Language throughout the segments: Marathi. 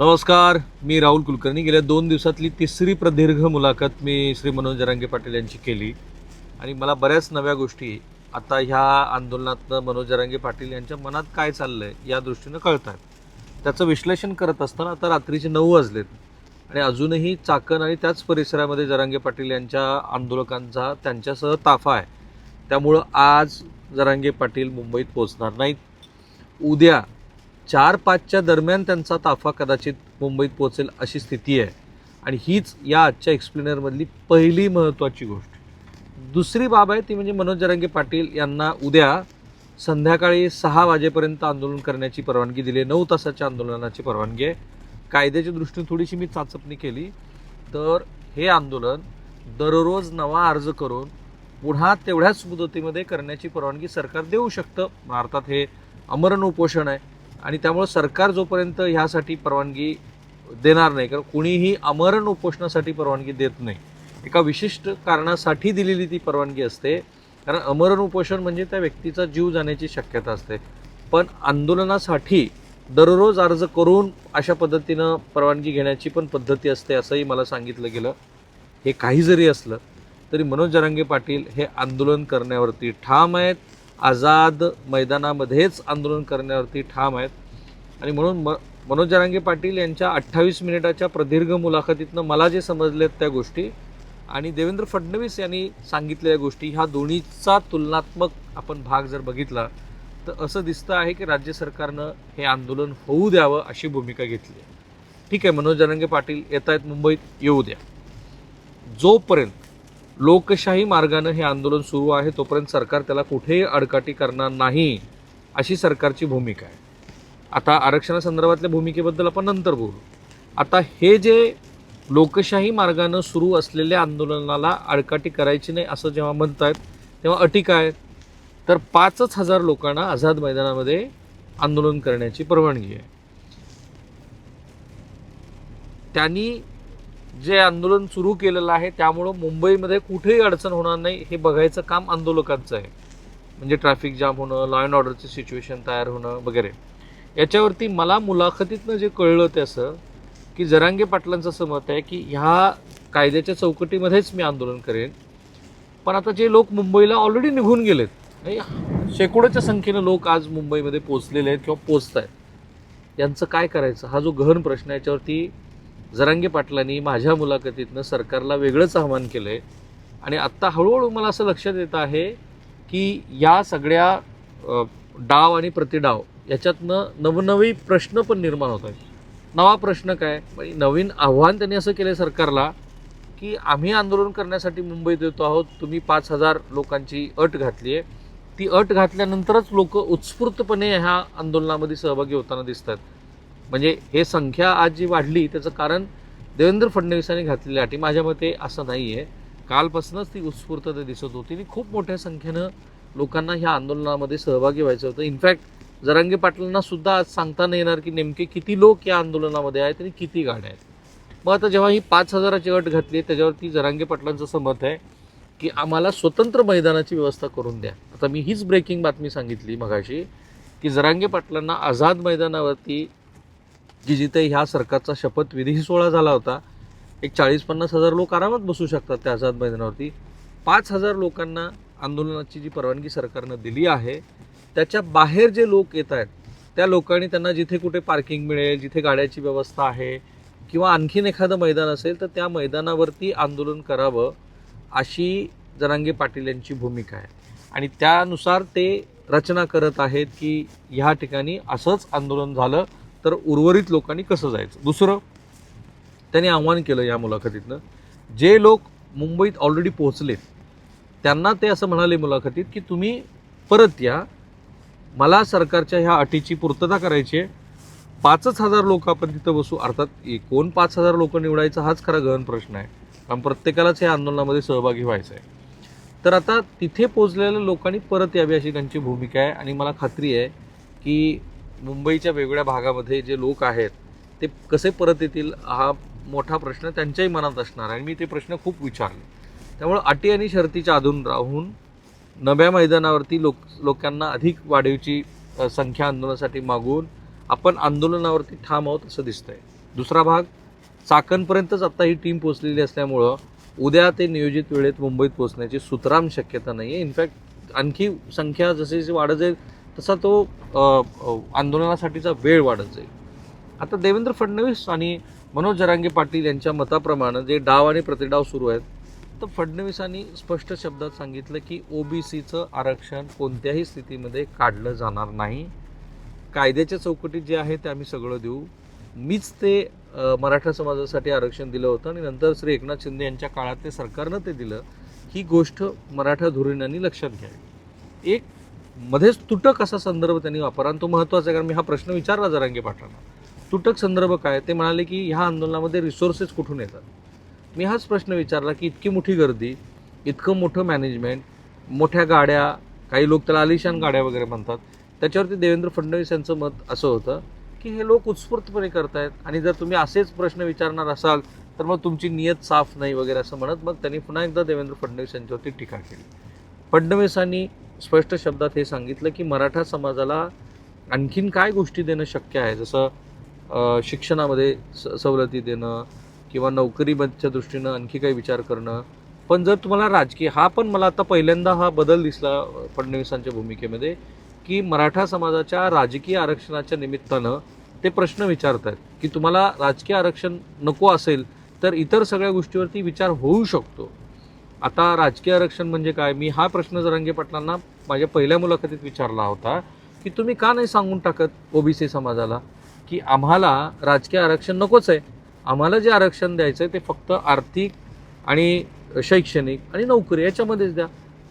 नमस्कार मी राहुल कुलकर्णी. गेल्या दोन दिवसातली तिसरी प्रदीर्घ मुलाखत मी श्री मनोज जरांगे पाटील यांची केली. आणि मला बऱ्याच नव्या गोष्टी आता ह्या आंदोलनातनं मनोज जरांगे पाटील यांच्या मनात काय चाललं आहे या दृष्टीनं कळत आहेत त्याचं विश्लेषण करत असताना आता रात्रीचे नऊ वाजलेत. आणि अजूनही चाकण आणि त्याच परिसरामध्ये जरांगे पाटील यांच्या आंदोलकांचा त्यांच्यासह ताफा आहे. त्यामुळं आज जरांगे पाटील मुंबईत पोहोचणार नाहीत. उद्या चार पाचच्या दरम्यान त्यांचा ताफा कदाचित मुंबईत पोहोचेल अशी स्थिती आहे. आणि हीच या आजच्या एक्सप्लेनरमधली पहिली महत्त्वाची गोष्ट. दुसरी बाब आहे ती म्हणजे मनोज जरांगे पाटील यांना उद्या संध्याकाळी सहा वाजेपर्यंत आंदोलन करण्याची परवानगी दिली आहे. नऊ तासाच्या आंदोलनाची परवानगी आहे. कायद्याच्या दृष्टीने थोडीशी मी चाचपणी केली. तर हे आंदोलन दररोज नवा अर्ज करून पुन्हा तेवढ्याच मुदतीमध्ये करण्याची परवानगी सरकार देऊ शकतं. भारतात हे अमरण उपोषण आहे. आणि त्यामुळं सरकार जोपर्यंत ह्यासाठी परवानगी देणार नाही कारण कुणीही अमरण उपोषणासाठी परवानगी देत नाही. एका विशिष्ट कारणासाठी दिलेली ती परवानगी असते. कारण अमरण उपोषण म्हणजे त्या व्यक्तीचा जीव जाण्याची शक्यता असते. पण आंदोलनासाठी दररोज अर्ज करून अशा पद्धतीनं परवानगी घेण्याची पण पद्धती असते असंही मला सांगितलं गेलं. हे काही जरी असलं तरी मनोज जरांगे पाटील हे आंदोलन करण्यावरती ठाम आहेत. आझाद मैदानामध्येच आंदोलन करण्यावरती ठाम आहेत. आणि म्हणून म मनोज जरांगे पाटील यांच्या अठ्ठावीस मिनिटाच्या प्रदीर्घ मुलाखतीतनं मला जे समजलेत त्या गोष्टी आणि देवेंद्र फडणवीस यांनी सांगितलेल्या गोष्टी ह्या दोन्हीचा तुलनात्मक आपण भाग जर बघितला तर असं दिसतं आहे की राज्य सरकारनं हे आंदोलन होऊ द्यावं अशी भूमिका घेतली आहे. ठीक आहे मनोज जरांगे पाटील येत आहेत मुंबईत येऊ द्या. जोपर्यंत लोकशाही मार्गानं हे आंदोलन सुरू आहे तोपर्यंत सरकार त्याला कुठेही अडकाटी करणार नाही अशी सरकारची भूमिका आहे. आता आरक्षणासंदर्भातल्या भूमिकेबद्दल आपण नंतर बोलू. आता हे जे लोकशाही मार्गानं सुरू असलेल्या आंदोलनाला अडकाटी करायची नाही असं जेव्हा म्हणत आहेत तेव्हा अटी काय आहेत? तर पाचच हजार लोकांना आझाद मैदानामध्ये आंदोलन करण्याची परवानगी आहे. त्यांनी जे आंदोलन सुरू केलेलं आहे त्यामुळं मुंबईमध्ये कुठेही अडचण होणार नाही. हे बघायचं काम आंदोलकांचं आहे. म्हणजे ट्रॅफिक जाम होणं लॉ अँड ऑर्डरची सिच्युएशन तयार होणं वगैरे. याच्यावरती मला मुलाखतीतनं जे कळलं ते असं की जरांगे पाटलांचं असं मत आहे की ह्या कायद्याच्या चौकटीमध्येच मी आंदोलन करेन. पण आता जे लोक मुंबईला ऑलरेडी निघून गेलेत शेकडोच्या संख्येनं लोक आज मुंबईमध्ये पोचलेले आहेत किंवा पोचत आहेत यांचं काय करायचं? हा जो गहन प्रश्न याच्यावरती जरांगी पाटलांनी माझ्या मुलाखतीतनं सरकारला वेगळंच आव्हान केलं आहे आणि आत्ता हळूहळू मला असं लक्षात येत आहे की या सगळ्या डाव आणि प्रतिडाव याच्यातनं नवनवी प्रश्न पण निर्माण होत आहेत. नवा प्रश्न काय? म्हणजे नवीन आव्हान त्यांनी असं केलं आहे सरकारला की आम्ही आंदोलन करण्यासाठी मुंबईत येतो आहोत तुम्ही पाच हजार लोकांची अट घातली आहे. ती अट घातल्यानंतरच लोक उत्स्फूर्तपणे ह्या आंदोलनामध्ये सहभागी होताना दिसतात. म्हणजे हे संख्या आज जी वाढली त्याचं कारण देवेंद्र फडणवीसांनी घातलेल्या अटी माझ्या मते असं नाही आहे कालपासूनच ती उत्स्फूर्तता दिसत होती आणि खूप मोठ्या संख्येनं लोकांना ह्या आंदोलनामध्ये सहभागी व्हायचं होतं. इनफॅक्ट जरांगे पाटलांना सुद्धा आज सांगता नाही येणार की नेमके किती लोक या आंदोलनामध्ये आहेत आणि किती गाड्या आहेत. मग आता जेव्हा ही पाच हजाराची अट घातली त्याच्यावरती जरांगे पाटलांचं असं मत आहे की आम्हाला स्वतंत्र मैदानाची व्यवस्था करून द्या. आता मी हीच ब्रेकिंग बातमी सांगितली मगाशी की जरांगे पाटलांना आझाद मैदानावरती की जिथे ह्या सरकारचा शपथविधी सोहळा झाला होता एक चाळीस पन्नास हजार लोक आरामात बसू शकतात त्या आझाद मैदानावरती. पाच हजार लोकांना आंदोलनाची जी परवानगी सरकारनं दिली आहे त्याच्या बाहेर जे लोक येत आहेत त्या लोकांनी त्यांना जिथे कुठे पार्किंग मिळेल जिथे गाड्याची व्यवस्था आहे किंवा आणखीन एखादं मैदान असेल तर त्या मैदानावरती आंदोलन करावं अशी जरांगे पाटील यांची भूमिका आहे. आणि त्यानुसार ते रचना करत आहेत की ह्या ठिकाणी असंच आंदोलन झालं तर उर्वरित लोकांनी कसं जायचं? दुसरं त्यांनी आव्हान केलं या मुलाखतीतनं. जे लोक मुंबईत ऑलरेडी पोहोचलेत त्यांना ते असं म्हणाले मुलाखतीत की तुम्ही परत या. मला सरकारच्या ह्या अटीची पूर्तता करायची आहे. पाचच हजार लोक आपण तिथं बसू. अर्थात ए- कोण पाच हजार लोक निवडायचा हाच खरा गहन प्रश्न आहे. कारण प्रत्येकालाच या आंदोलनामध्ये सहभागी व्हायचं आहे. तर आता तिथे पोचलेल्या लोकांनी परत यावी अशी त्यांची भूमिका आहे. आणि मला खात्री आहे की मुंबईच्या वेगवेगळ्या भागामध्ये जे लोक आहेत ते कसे परत येतील हा मोठा प्रश्न त्यांच्याही मनात असणार आहे. आणि मी ते प्रश्न खूप विचारले. त्यामुळे अटी आणि शर्तीच्या अधून राहून नव्या मैदानावरती लोक लोकांना अधिक वाढीवची संख्या आंदोलनासाठी मागून आपण आंदोलनावरती ठाम आहोत असं दिसतंय. दुसरा भाग चाकणपर्यंतच आत्ता ही टीम पोचलेली असल्यामुळं उद्या ते नियोजित वेळेत मुंबईत पोचण्याची सुतराम शक्यता नाही आहे इनफॅक्ट आणखी संख्या जसे जशी वाढत जाईल तसा तो आंदोलनासाठीचा वेळ वाढत जाईल. आता देवेंद्र फडणवीस आणि मनोज जरांगे पाटील यांच्या मताप्रमाणे जे डाव आणि प्रतिडाव सुरू आहेत तर फडणवीसांनी स्पष्ट शब्दात सांगितलं की ओबीसीचं आरक्षण कोणत्याही स्थितीमध्ये काढलं जाणार नाही. कायद्याच्या चौकटीत जे आहे ते आम्ही सगळं देऊ. मीच ते मराठा समाजासाठी आरक्षण दिलं होतं आणि नंतर श्री एकनाथ शिंदे यांच्या काळात ते सरकारनं ते दिलं. ही गोष्ट मराठा धुरीणांनी लक्षात घ्यावी. एक मध्येच तुटक असा संदर्भ त्यांनी वापरला आणि तो महत्त्वाचा आहे कारण मी हा प्रश्न विचारला जरांगे पाटलांना. तुटक संदर्भ काय ते म्हणाले की ह्या आंदोलनामध्ये रिसोर्सेस कुठून येतात? मी हाच प्रश्न विचारला की इतकी मोठी गर्दी इतकं मोठं मॅनेजमेंट मोठ्या गाड्या काही लोक त्याला आलिशान गाड्या वगैरे म्हणतात. त्याच्यावरती देवेंद्र फडणवीस यांचं मत असं होतं की हे लोक उत्स्फूर्तपणे करतायत आणि जर तुम्ही असेच प्रश्न विचारणार असाल तर मग तुमची नियत साफ नाही वगैरे असं म्हणत मग त्यांनी पुन्हा एकदा देवेंद्र फडणवीस यांच्यावरती टीका केली. फडणवीसांनी स्पष्ट शब्दात हे सांगितलं की मराठा समाजाला आणखीन काय गोष्टी देणं शक्य आहे? जसं शिक्षणामध्ये स सवलती देणं किंवा नोकरीच्या दृष्टीनं आणखी काही विचार करणं. पण जर तुम्हाला राजकीय हा पण मला आता पहिल्यांदा हा बदल दिसला फडणवीसांच्या भूमिकेमध्ये की मराठा समाजाच्या राजकीय आरक्षणाच्या निमित्तानं ते प्रश्न विचारत आहेत की तुम्हाला राजकीय आरक्षण नको असेल तर इतर सगळ्या गोष्टीवरती विचार होऊ शकतो. आता राजकीय आरक्षण म्हणजे काय? मी हा प्रश्न जरांगे पाटलांना माझ्या पहिल्या मुलाखतीत विचारला होता की तुम्ही का नाही सांगून टाकत ओबीसी समाजाला की आम्हाला राजकीय आरक्षण नकोच आहे? आम्हाला जे आरक्षण द्यायचं आहे ते फक्त आर्थिक आणि शैक्षणिक आणि नोकरी याच्यामध्येच द्या.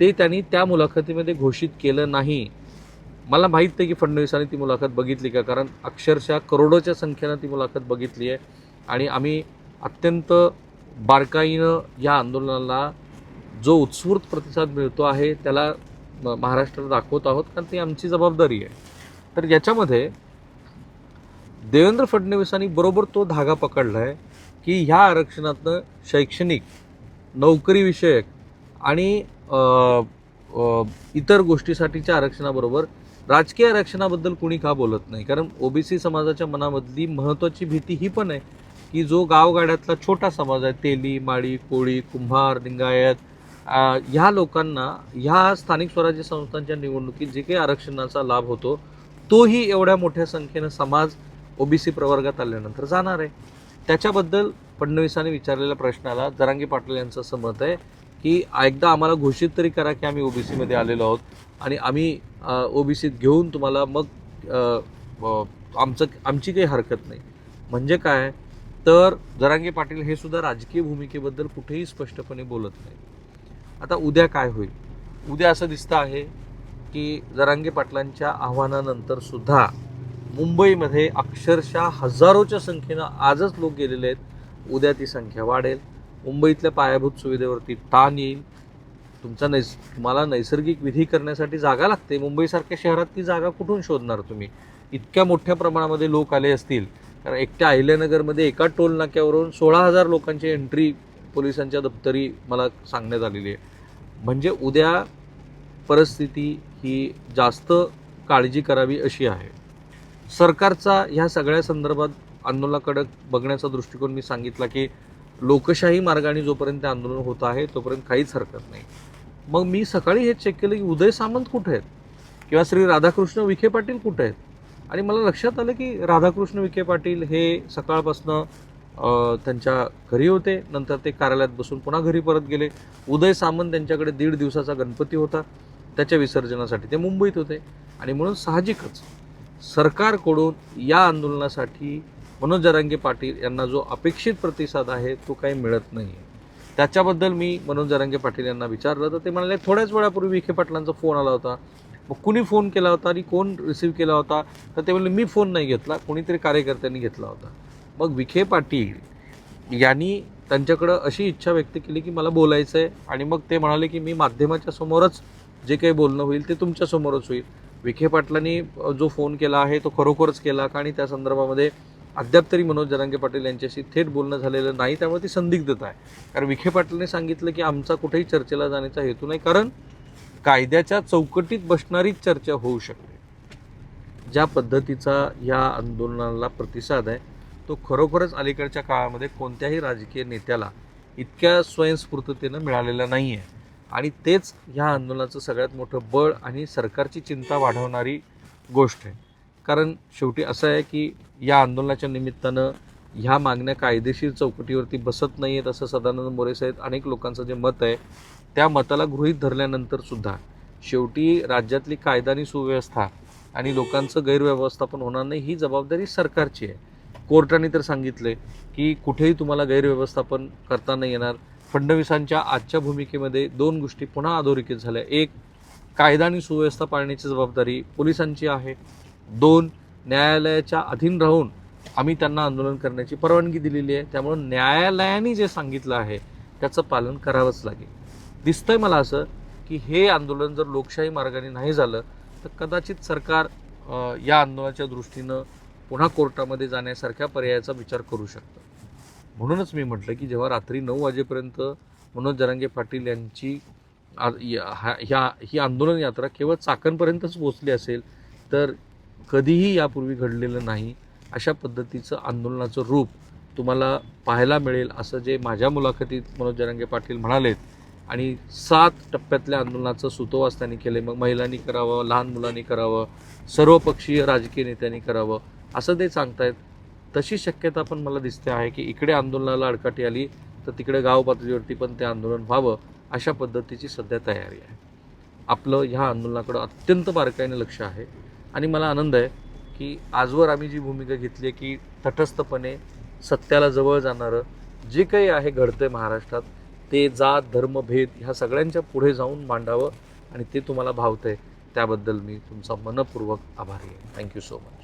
ते त्यांनी त्या मुलाखतीमध्ये घोषित केलं नाही. मला माहीत नाही की फडणवीसांनी ती मुलाखत बघितली का कारण अक्षरशः करोडोच्या संख्येनं ती मुलाखत बघितली आहे. आणि आम्ही अत्यंत बारकाईनं या आंदोलनाला जो उत्स्फूर्त प्रतिसाद मिळतो आहे त्याला महाराष्ट्राला दाखवत आहोत कारण ती आमची जबाबदारी आहे. तर याच्यामध्ये देवेंद्र फडणवीसांनी बरोबर तो धागा पकडला आहे की ह्या आरक्षणातनं शैक्षणिक नोकरीविषयक आणि इतर गोष्टीसाठीच्या आरक्षणाबरोबर राजकीय आरक्षणाबद्दल कुणी का बोलत नाही? कारण ओबीसी समाजाच्या मनामधली महत्त्वाची भीती ही पण आहे की जो गावगाड्यातला छोटा समाज आहे तेली माळी कोळी कुंभार लिंगायत ह्या लोकांना ह्या स्थानिक स्वराज्य संस्थांच्या निवडणुकीत जे काही आरक्षणाचा लाभ होतो तोही एवढ्या मोठ्या संख्येनं समाज ओबीसी प्रवर्गात आल्यानंतर जाणार आहे. त्याच्याबद्दल फडणवीसांनी विचारलेल्या प्रश्नाला जरांगी पाटील यांचं असं मत आहे की एकदा आम्हाला घोषित तरी करा की आम्ही ओबीसीमध्ये आलेलो आहोत आणि आम्ही ओबीसीत घेऊन तुम्हाला मग आमचं आमची काही हरकत नाही. म्हणजे काय? तर जरांगे पाटील हे सुद्धा राजकीय भूमिकेबद्दल कुठेही स्पष्टपणे बोलत नाही आता उद्या काय होईल? उद्या असं दिसतं आहे की जरांगे पाटलांच्या आव्हानानंतर सुद्धा मुंबईमध्ये अक्षरशः हजारोच्या संख्येनं आजच लोक गेलेले आहेत. उद्या ती संख्या वाढेल. मुंबईतल्या पायाभूत सुविधेवरती ताण येईल. तुमचा नैस तुम्हाला नैसर्गिक विधी करण्यासाठी जागा लागते. मुंबईसारख्या शहरात ती जागा कुठून शोधणार तुम्ही? इतक्या मोठ्या प्रमाणामध्ये लोक आले असतील. कारण एकट्या अहिल्यानगरमध्ये एका टोल नाक्यावरून सोळा हजार लोकांची एंट्री पोलिसांच्या दप्तरी मला सांगण्यात आलेली आहे. म्हणजे उद्या परिस्थिती ही जास्त काळजी करावी अशी आहे. सरकारचा ह्या सगळ्या संदर्भात आंदोलनाकडे बघण्याचा दृष्टिकोन मी सांगितला की लोकशाही मार्गाने जोपर्यंत आंदोलन होत आहे तोपर्यंत काहीच हरकत नाही. मग मी सकाळी हे चेक केलं की उदय सामंत कुठे आहेत? किंवा श्री राधाकृष्ण विखे पाटील कुठे आहेत? आणि मला लक्षात आलं की राधाकृष्ण विखे पाटील हे सकाळपासनं त्यांच्या घरी होते. नंतर ते कार्यालयात बसून पुन्हा घरी परत गेले. उदय सामंत त्यांच्याकडे दीड दिवसाचा गणपती होता. त्याच्या विसर्जनासाठी ते मुंबईत होते. आणि म्हणून साहजिकच सरकारकडून या आंदोलनासाठी मनोज जरांगे पाटील यांना जो अपेक्षित प्रतिसाद आहे तो काही मिळत नाही. त्याच्याबद्दल मी मनोज जरांगे पाटील यांना विचारलं. तर ते म्हणाले थोड्याच वेळापूर्वी विखे पाटलांचा फोन आला होता. मग कुणी फोन केला होता आणि कोण रिसीव्ह केला होता? तर ते म्हणले मी फोन नाही घेतला. कोणीतरी कार्यकर्त्यांनी घेतला होता. मग विखे पाटील यांनी त्यांच्याकडं अशी इच्छा व्यक्त केली की मला बोलायचं आहे आणि मग ते म्हणाले की मी माध्यमाच्या समोरच जे काही बोलणं होईल ते तुमच्यासमोरच होईल. विखे पाटलांनी जो फोन केला आहे तो खरोखरच केला का? आणि त्या संदर्भामध्ये अद्याप तरी मनोज जरांगे पाटील यांच्याशी थेट बोलणं झालेलं नाही त्यामुळे ती संदिग्धता आहे. कारण विखे पाटलांनी सांगितलं की आमचा कुठेही चर्चेला जाण्याचा हेतू नाही कारण कायद्याच्या चौकटीत बसणारीच चर्चा होऊ शकते. ज्या पद्धतीचा या आंदोलनाला प्रतिसाद आहे तो खरोखरच अलीकडच्या काळामध्ये कोणत्याही राजकीय नेत्याला इतक्या स्वयंस्फूर्ततेनं मिळालेला नाही आहे आणि तेच ह्या आंदोलनाचं सगळ्यात मोठं बळ आणि सरकारची चिंता वाढवणारी गोष्ट आहे. कारण शेवटी असं आहे की या आंदोलनाच्या निमित्तानं ह्या मागण्या कायदेशीर चौकटीवरती बसत नाही आहेत असं सदानंद मोरे साहेब अनेक लोकांचं जे मत आहे त्या मताला गृहीत धरल्यानंतर सुद्धा शेवटी राज्यातली कायदा आणि सुव्यवस्था आणि लोकांचं गैरव्यवस्थापन होणार नाही ही जबाबदारी सरकारची आहे. कोर्टाने तर सांगितले की कुठेही तुम्हाला गैरव्यवस्थापन करता नाही येणार. फडणवीसांच्या आजच्या भूमिकेमध्ये दोन गोष्टी पुन्हा अधोरेखित झाल्या. एक कायदा आणि सुव्यवस्था पाळण्याची जबाबदारी पोलिसांची आहे. दोन न्यायालयाच्या अधीन राहून आम्ही त्यांना आंदोलन करण्याची परवानगी दिलेली आहे. त्यामुळं न्यायालयाने जे सांगितलं आहे त्याचं पालन करावंच लागेल. दिसतंय मला असं की हे आंदोलन जर लोकशाही मार्गाने नाही झालं तर कदाचित सरकार या आंदोलनाच्या दृष्टीनं पुन्हा कोर्टामध्ये जाण्यासारख्या पर्यायाचा विचार करू शकतं. म्हणूनच मी म्हटलं की जेव्हा रात्री नऊ वाजेपर्यंत मनोज जरांगे पाटील यांची ह्या ही आंदोलन यात्रा केवळ चाकणपर्यंतच पोचली असेल तर कधीही यापूर्वी घडलेलं नाही अशा पद्धतीचं आंदोलनाचं रूप तुम्हाला पाहायला मिळेल असं जे माझ्या मुलाखतीत मनोज जरांगे पाटील म्हणालेत. आणि सात टप्प्यातल्या आंदोलनाचं सुतोवास त्यांनी केले मग महिलांनी करावं लहान मुलांनी करावं सर्वपक्षीय राजकीय नेत्यांनी करावं. असं ते सांगतायत. तशी शक्यता पण मला दिसते आहे की इकडे आंदोलनाला अडकाटी आली तर तिकडे गाव पातळीवरती पण ते आंदोलन व्हावं अशा पद्धतीची सध्या तयारी आहे. आपलं ह्या आंदोलनाकडं अत्यंत बारकाईने लक्ष आहे आणि मला आनंद आहे की आजवर आम्ही जी भूमिका घेतली आहे की तटस्थपणे सत्याला जवळ जाणारं जे काही आहे घडतं आहे महाराष्ट्रात ते जात धर्म भेद ह्या सगळ्यांच्या पुढे जाऊन मांडावं आणि ते तुम्हाला भावतं आहे त्याबद्दल मी तुमचा मनपूर्वक आभारी आहे. Thank you so much